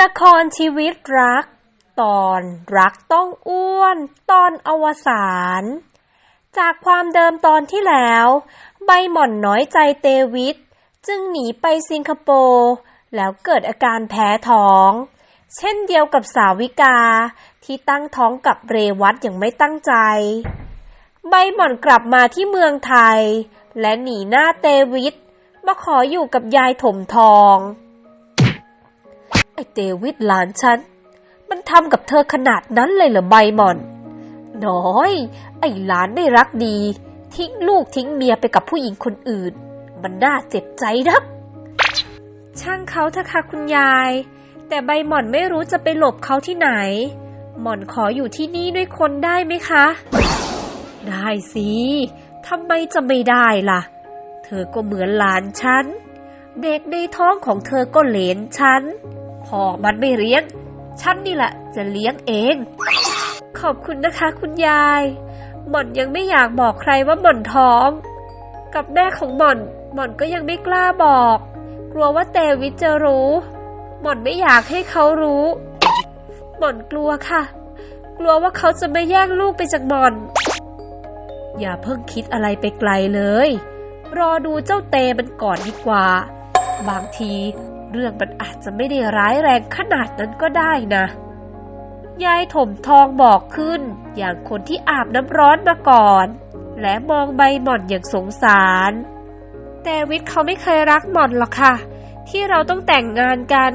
ละครชีวิตรัก ตอนรักต้องอ้วน ตอนอวสานจากความเดิมตอนที่แล้ว ใบหม่อนน้อยใจเตวิทจึงหนีไปสิงคโปร์แล้วเกิดอาการแพ้ท้อง เช่นเดียวกับสาวิกาที่ตั้งท้องกับเรวัตอย่างไม่ตั้งใจ ใบหม่อนกลับมาที่เมืองไทย และหนีหน้าเตวิทมาขออยู่กับยายถมทอง ไอเดวิดหลานฉัน มันทำกับเธอขนาดนั้นเลยเหรอใบหมอน น้อย ไอหลานไม่รักดี ทิ้งลูกทิ้งเมียไปกับผู้หญิงคนอื่น มันน่าเจ็บใจนัก ช่างเขาเถอะค่ะคุณยาย แต่ใบหม่อนไม่รู้จะไปหลบเขาที่ไหน หม่อนขออยู่ที่นี่ด้วยคนได้ไหมคะ ได้สิทำไมจะไม่ได้ล่ะ เธอก็เหมือนหลานฉัน เด็กในท้องของเธอก็เหลนฉัน พ่อมันไม่เลี้ยง ฉันนี่แหละจะเลี้ยงเอง ขอบคุณนะคะคุณยาย หม่อนยังไม่อยากบอกใครว่าหม่อนท้อง กับแม่ของหม่อน หม่อนก็ยังไม่กล้าบอก กลัวว่าเตวิทจะรู้ หม่อนไม่อยากให้เขารู้ หม่อนกลัวค่ะ กลัวว่าเขาจะไม่แย่งลูกไปจากหม่อน อย่าเพิ่งคิดอะไรไปไกลเลย รอดูเจ้าเตมันก่อนดีกว่า บางที เรื่องมันอาจจะไม่ได้ร้ายแรงขนาดนั้นก็ได้นะ ยายถมทองบอกขึ้น อย่างคนที่อาบน้ำร้อนมาก่อน และมองใบหม่อนอย่างสงสารแต่วิทย์เขาไม่เคยรักหม่อนหรอกค่ะ ที่เราต้องแต่งงานกัน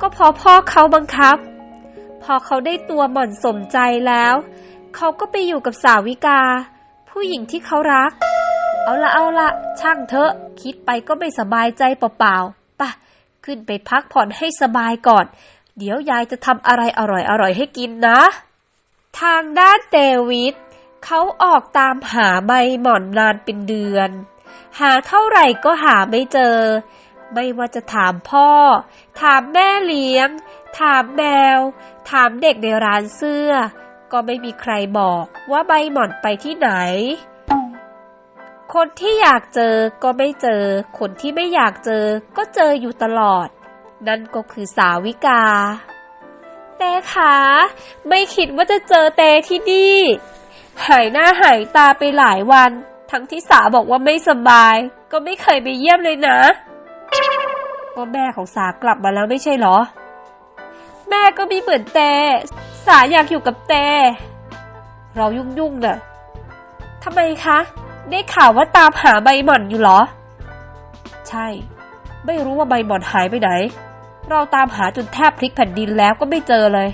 ก็เพราะพ่อเขาบังคับ พอเขาได้ตัวหม่อนสมใจแล้ว เขาก็ไปอยู่กับสาวิกา ผู้หญิงที่เขารัก เอาละเอาละช่างเถอะ คิดไปก็ไม่สบายใจเปล่าๆ ขึ้นไปพักผ่อนให้สบายก่อน เดี๋ยวยายจะทำอะไรอร่อยๆให้กินนะ ทางด้านเดวิดเขาออกตามหาใบหม่อนนานเป็นเดือน หาเท่าไหร่ก็หาไม่เจอ ไม่ว่าจะถามพ่อ ถามแม่เลี้ยง ถามแมว ถามเด็กในร้านเสื้อ ก็ไม่มีใครบอกว่าใบหม่อนไปที่ไหน คนที่อยากเจอก็ไม่เจอ คนที่ไม่อยากเจอก็เจออยู่ตลอด นั่นก็คือสาวิกาแต่ขาไม่คิดว่าจะเจอเตที่นี่ หายหน้าหายตาไปหลายวัน ทั้งที่สาบอกว่าไม่สบาย ก็ไม่เคยไปเยี่ยมเลยนะ ก็แม่ของสากลับมาแล้วไม่ใช่เหรอ แม่ก็มีเหมือนแต่สาอยากอยู่กับแต่เรายุ่งๆน่ะทำไมคะ ได้ข่าวว่าตามหาใบหม่อนอยู่เหรอ ใช่ ไม่รู้ว่าใบหม่อนหายไปไหน เราตามหาจนแทบพลิกแผ่นดินแล้วก็ไม่เจอเลย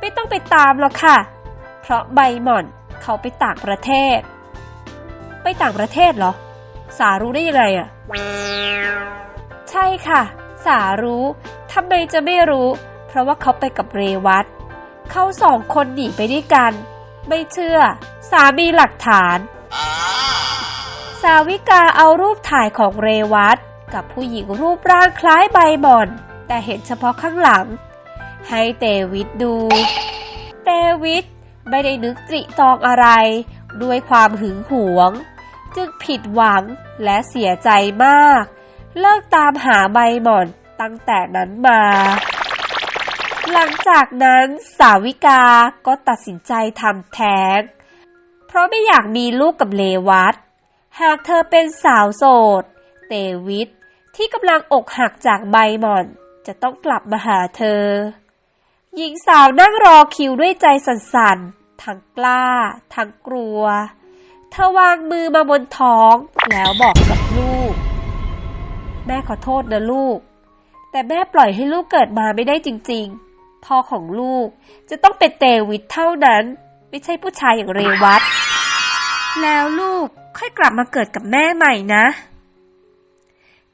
ไม่ต้องไปตามหรอกค่ะ เพราะใบหม่อนเขาไปต่างประเทศ ไปต่างประเทศเหรอ สารู้ได้ยังไงอะใช่ค่ะ สารู้ทำไมจะไม่รู้ เพราะว่าเขาไปกับเรวัตเขาสองคนหนีไปด้วยกัน ไม่เชื่อ สามีหลักฐาน สาวิกาเอารูปถ่ายของเรวัตกับผู้หญิงรูปร่างคล้ายใบหมอน แต่เห็นเฉพาะข้างหลัง ให้เตวิดดู เตวิดไม่ได้นึกตริตรองอะไร ด้วยความหึงหวง จึงผิดหวังและเสียใจมาก เลิกตามหาใบหม่อนตั้งแต่นั้นมา หลังจากนั้นสาวิกาก็ตัดสินใจทำแท้ง เพราะไม่อยากมีลูกกับเลวัต หากเธอเป็นสาวโสด เตวิทที่กำลังอกหักจากใบหม่อน จะต้องกลับมาหาเธอ หญิงสาวนั่งรอคิวด้วยใจสั่นๆ ทั้งกล้า ทั้งกลัว เธอวางมือมาบนท้องแล้วบอกกับลูก แม่ขอโทษนะลูก แต่แม่ปล่อยให้ลูกเกิดมาไม่ได้จริงๆ พ่อของลูกจะต้องเป็นเตวิทเท่านั้น ไม่ใช่ผู้ชายอย่างเรวัต แล้วลูกค่อยกลับมาเกิดกับแม่ใหม่นะ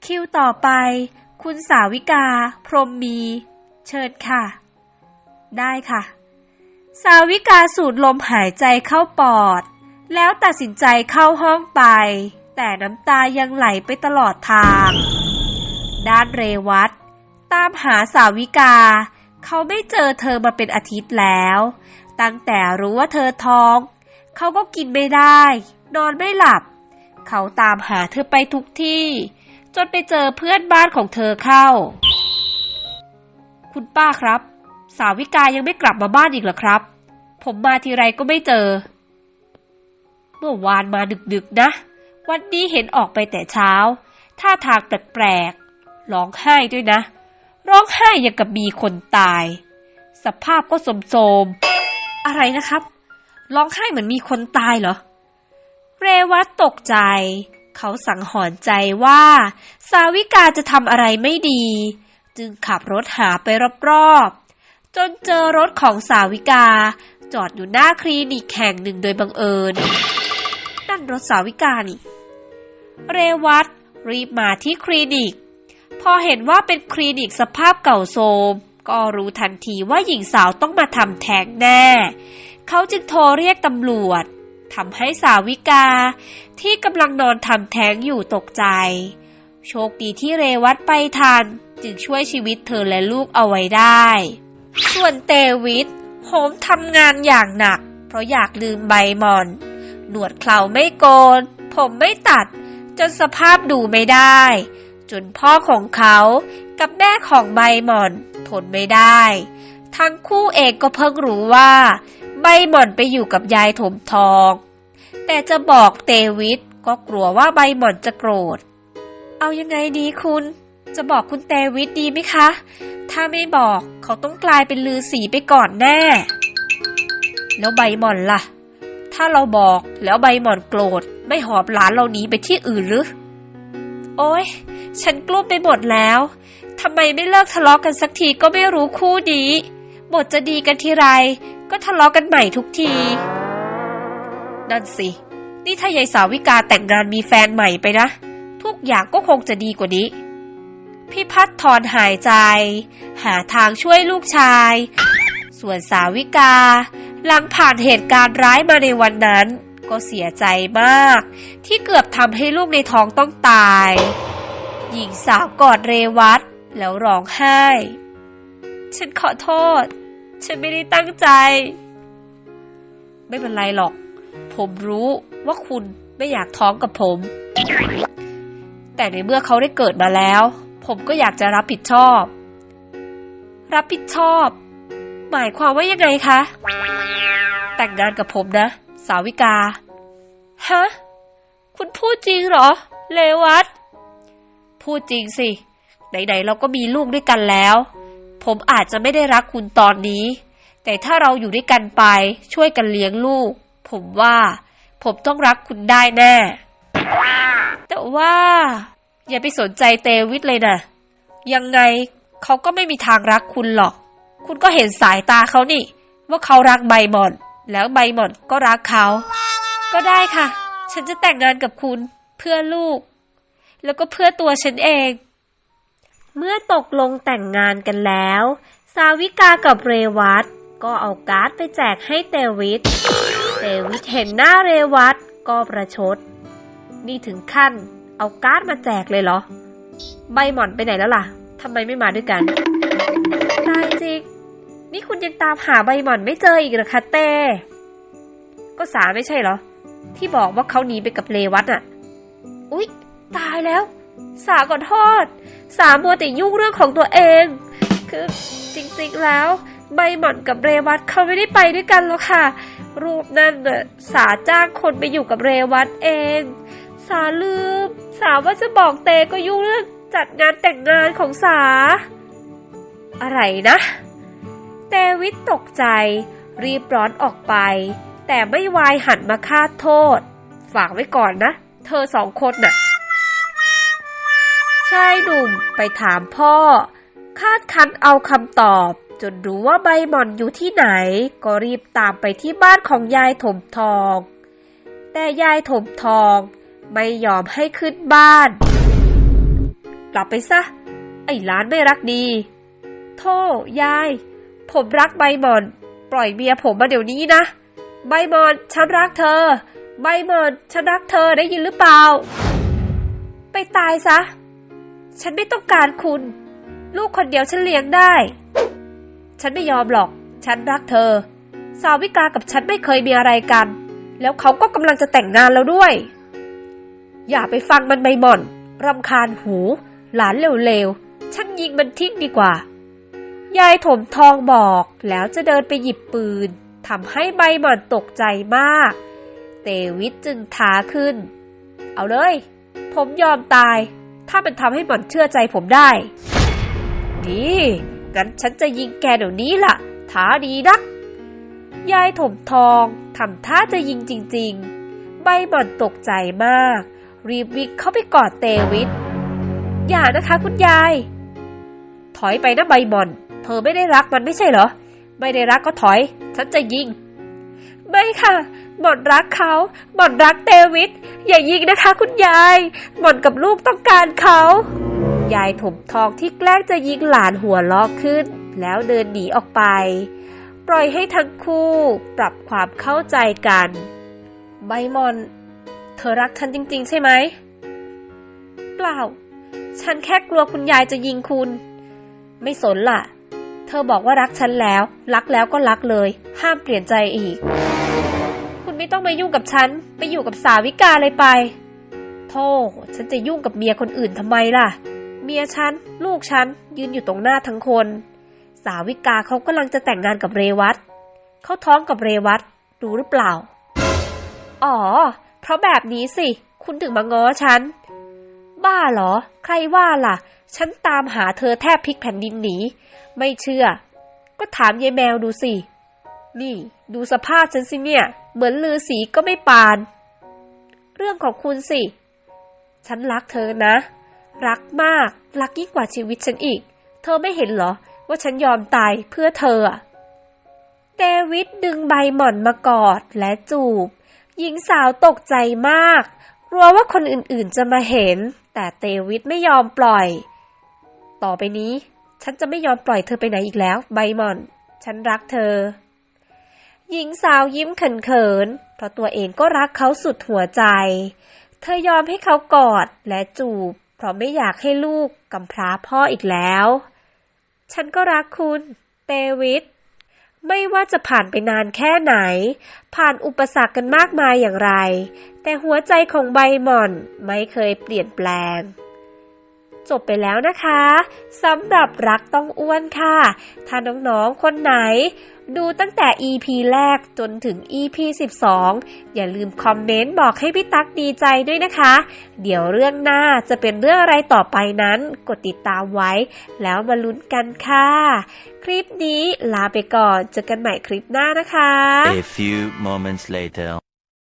คิวต่อไป คุณสาวิกา พรหมมี เชิญค่ะ ได้ค่ะ สาวิกาสูดลมหายใจเข้าปอด แล้วตัดสินใจเข้าห้องไป แต่น้ำตายังไหลไปตลอดทาง ด้านเรวัตตามหาสาวิกา เขาไม่เจอเธอมาเป็นอาทิตย์แล้ว ตั้งแต่รู้ว่าเธอท้อง เขาก็กินไม่ได้ นอนไม่หลับ เขาตามหาเธอไปทุกที่ จนไปเจอเพื่อนบ้านของเธอเข้า คุณป้าครับ สาวิกายังไม่กลับมาบ้านอีกเหรอครับ ผมมาทีไรก็ไม่เจอ เมื่อวานมาดึกๆนะ วันนี้เห็นออกไปแต่เช้า ท่าทางแปลกๆ ร้องไห้ด้วยนะ ร้องไห้อย่างกับมีคนตาย สภาพก็โสมอะไรนะครับ ร้องไห้เหมือนมีคนตายเหรอ เรวัตตกใจ เขาสังหรณ์ใจว่า สาวิกาจะทำอะไรไม่ดี จึงขับรถหาไปรอบๆ จนเจอรถของสาวิกา จอดอยู่หน้าคลินิกแห่งหนึ่งโดยบังเอิญ นั่นรถสาวิกานี่ เรวัตรีบมาที่คลินิก พอเห็นว่าเป็นคลินิกสภาพเก่าโทรมก็รู้ทันทีว่าหญิงสาวต้องมาทำแท้งแน่ เขาจึงโทรเรียกตำรวจทำให้สาวิกาที่กำลังนอนทำแท้งอยู่ตกใจ โชคดีที่เรวัตไปทันจึงช่วยชีวิตเธอและลูกเอาไว้ได้ ส่วนเตวิทโหมทำงานอย่างหนัก เพราะอยากลืมใบหมอน หนวดเคราไม่โกน ผมไม่ตัด จนสภาพดูไม่ได้ จนพ่อของเขากับแม่ของใบหมอนทนไม่ได้ ทั้งคู่เองก็เพิ่งรู้ว่า ใบหม่อนไปอยู่กับยายถมทอง แต่จะบอกเตวิทก็กลัวว่าใบหม่อนจะโกรธ เอายังไงดีคุณ จะบอกคุณเตวิทดีไหมคะ ถ้าไม่บอกเขาต้องกลายเป็นลือสีไปก่อนแน่ แล้วใบหม่อนล่ะ ถ้าเราบอกแล้วใบหม่อนโกรธ ไม่หอบหลานเราหนีไปที่อื่นหรือ โอ้ยฉันกลุ้มไปหมดแล้วทำไมไม่เลิกทะเลาะกันสักทีก็ไม่รู้คู่นี้บทจะดีกันทีไร ก็ทะเลาะกันใหม่ทุกที นั่นสิ นี่ถ้ายายสาวิกาแต่งงานมีแฟนใหม่ไปนะ ทุกอย่างก็คงจะดีกว่านี้ พี่พัฒถอนหายใจ หาทางช่วยลูกชาย ส่วนสาวิกา หลังผ่านเหตุการณ์ร้ายมาในวันนั้น ก็เสียใจมาก ที่เกือบทำให้ลูกในท้องต้องตาย หญิงสาวกอดเรวัตแล้วร้องไห้ ฉันขอโทษ ฉันไม่ได้ตั้งใจ ไม่เป็นไรหรอก ผมรู้ว่าคุณไม่อยากท้องกับผม แต่ในเมื่อเขาได้เกิดมาแล้ว ผมก็อยากจะรับผิดชอบ รับผิดชอบ หมายความว่ายังไงคะ แต่งงานกับผมนะ สาวิกา ฮะ คุณพูดจริงเหรอ เลวัตพูดจริงสิ ไหนๆเราก็มีลูกด้วยกันแล้ว ผมอาจจะไม่ได้รักคุณตอนนี้ แต่ถ้าเราอยู่ด้วยกันไปช่วยกันเลี้ยงลูก ผมว่า ผมต้องรักคุณได้แน่ แต่ว่า อย่าไปสนใจเตวิทเลยนะ ยังไงเขาก็ไม่มีทางรักคุณหรอก คุณก็เห็นสายตาเขานี่ ว่าเขารักใบหมอน แล้วใบหมอนก็รักเขา ก็ได้ค่ะ ฉันจะแต่งงานกับคุณเพื่อลูก แล้วก็เพื่อตัวฉันเอง เมื่อตกลงแต่งงานกันแล้ว สาวิกากับเรวัตก็เอาการ์ดไปแจกให้เตวิทเตวิทเห็นหน้าเรวัตก็ประชด นี่ถึงขั้น เอาการ์ดมาแจกเลยเหรอ ใบหม่อนไปไหนแล้วล่ะทำไมไม่มาด้วยกัน ตายจริง นี่คุณยังตามหาใบหม่อนไม่เจออีกหรอคะเต้ ก็สาไม่ใช่เหรอ ที่บอกว่าเขาหนีไปกับเลวัตอะอุ๊ย ตายแล้ว สาก่อโทษ สามัวแต่ยุ่งเรื่องของตัวเอง คือจริงๆแล้ว ใบหม่อนกับเรวัตเขาไม่ได้ไปด้วยกันหรอกค่ะ รูปนั่นน่ะสาจ้างคนไปอยู่กับเรวัตเอง สาลืม สาว่าจะบอกเตก็ยุ่งเรื่องจัดงานแต่งงานของสา อะไรนะ เตวิทตกใจ รีบร้อนออกไป แต่ไม่วายหันมาคาดโทษ ฝากไว้ก่อนนะ เธอสองคนน่ะ ชายหนุ่มไปถามพ่อ คาดคันเอาคำตอบ จนรู้ว่าใบหม่อนอยู่ที่ไหน ก็รีบตามไปที่บ้านของยายถมทอง แต่ยายถมทองไม่ยอมให้ขึ้นบ้าน กลับไปซะ ไอ้หลานไม่รักดีโธ่ยาย ผมรักใบหมอน ปล่อยเมียผมมาเดี๋ยวนี้นะ ใบหมอนฉันรักเธอ ใบหมอนฉันรักเธอได้ยินหรือเปล่า ไปตายซะ ฉันไม่ต้องการคุณ ลูกคนเดียวฉันเลี้ยงได้ ฉันไม่ยอมหรอก ฉันรักเธอ สาวิกากับฉันไม่เคยมีอะไรกัน แล้วเขาก็กำลังจะแต่งงานแล้วด้วย อย่าไปฟังมันใบหม่อนรำคาญหู หลานเร็วๆ ฉันยิงมันทิ้งดีกว่า ยายถมทองบอกแล้วจะเดินไปหยิบปืนทำให้ใบหม่อนตกใจมาก เตวิทจึงท้าขึ้น เอาเลย ผมยอมตาย ถ้ามันทำให้หม่อนเชื่อใจผมได้ นี่งั้นฉันจะยิงแกเดี๋ยวนี้ล่ะท้าดีนัก ยายถมทองทำท่าจะยิงจริง ๆ ใบหม่อนตกใจมาก รีบวิ่งเข้าไปกอดเตวิทอย่านะคะคุณยาย ถอยไปนะใบหม่อน เธอไม่ได้รักมันไม่ใช่เหรอ ไม่ได้รักก็ถอย ฉันจะยิง ไม่ค่ะหมอนรักเขาหมอนรักเตวิทอย่ายิงนะคะคุณยายหมอนกับลูกต้องการเขา ยายถมทองที่แกล้งจะยิงหลานหัวล้อขึ้น แล้วเดินหนีออกไป ปล่อยให้ทั้งคู่ปรับความเข้าใจกันใบหมอน เธอรักฉันจริง ๆ ใช่ไหมเปล่า ฉันแค่กลัวคุณยายจะยิงคุณ ไม่สนล่ะ เธอบอกว่ารักฉันแล้ว รักแล้วก็รักเลย ห้ามเปลี่ยนใจอีก ไม่ต้องมายุ่งกับฉัน ไปอยู่กับสาวิกาเลยไป โธ่ฉันจะยุ่งกับเมียคนอื่นทำไมล่ะ เมียฉัน ลูกฉัน ยืนอยู่ตรงหน้าทั้งคน สาวิกาเขากำลังจะแต่งงานกับเรวัตเขาท้องกับเรวัตรู้หรือเปล่า อ๋อ เพราะแบบนี้สิ คุณถึงมาง้อฉัน บ้าเหรอ ใครว่าล่ะ ฉันตามหาเธอแทบพลิกแผ่นดินหนี ไม่เชื่อ ก็ถามยายแมวดูสิ นี่ ดูสภาพฉันสิเนี่ย เหมือนลือสีก็ไม่ปาน เรื่องของคุณสิ ฉันรักเธอนะ รักมาก รักยิ่งกว่าชีวิตฉันอีก เธอไม่เห็นเหรอ ว่าฉันยอมตายเพื่อเธอเดวิดดึงใบหม่อนมากอดและจูบ หญิงสาวตกใจมาก กลัวว่าคนอื่นๆจะมาเห็น แต่เตวิดไม่ยอมปล่อย ต่อไปนี้ ฉันจะไม่ยอมปล่อยเธอไปไหนอีกแล้ว ใบหม่อน ฉันรักเธอ หญิงสาวยิ้มเขินๆ เพราะตัวเองก็รักเขาสุดหัวใจ เธอยอมให้เขากอดและจูบ เพราะไม่อยากให้ลูกกำพร้าพ่ออีกแล้ว ฉันก็รักคุณ เตวิดไม่ว่าจะผ่านไปนานแค่ไหน ผ่านอุปสรรคกันมากมายอย่างไร แต่หัวใจของใบหม่อนไม่เคยเปลี่ยนแปลง จบไปแล้วนะคะสำหรับรักต้องอ้วนค่ะ ถ้าน้องๆ คนไหน ดูตั้งแต่ EP แรกจนถึง EP 12 อย่าลืมคอมเมนต์บอกให้พี่ตั๊กดีใจด้วยนะคะ เดี๋ยวเรื่องหน้าจะเป็นเรื่องอะไรต่อไปนั้น กดติดตามไว้ แล้วมาลุ้นกันค่ะ คลิปนี้ลาไปก่อนเจอกันใหม่คลิปหน้านะคะ A few moments later.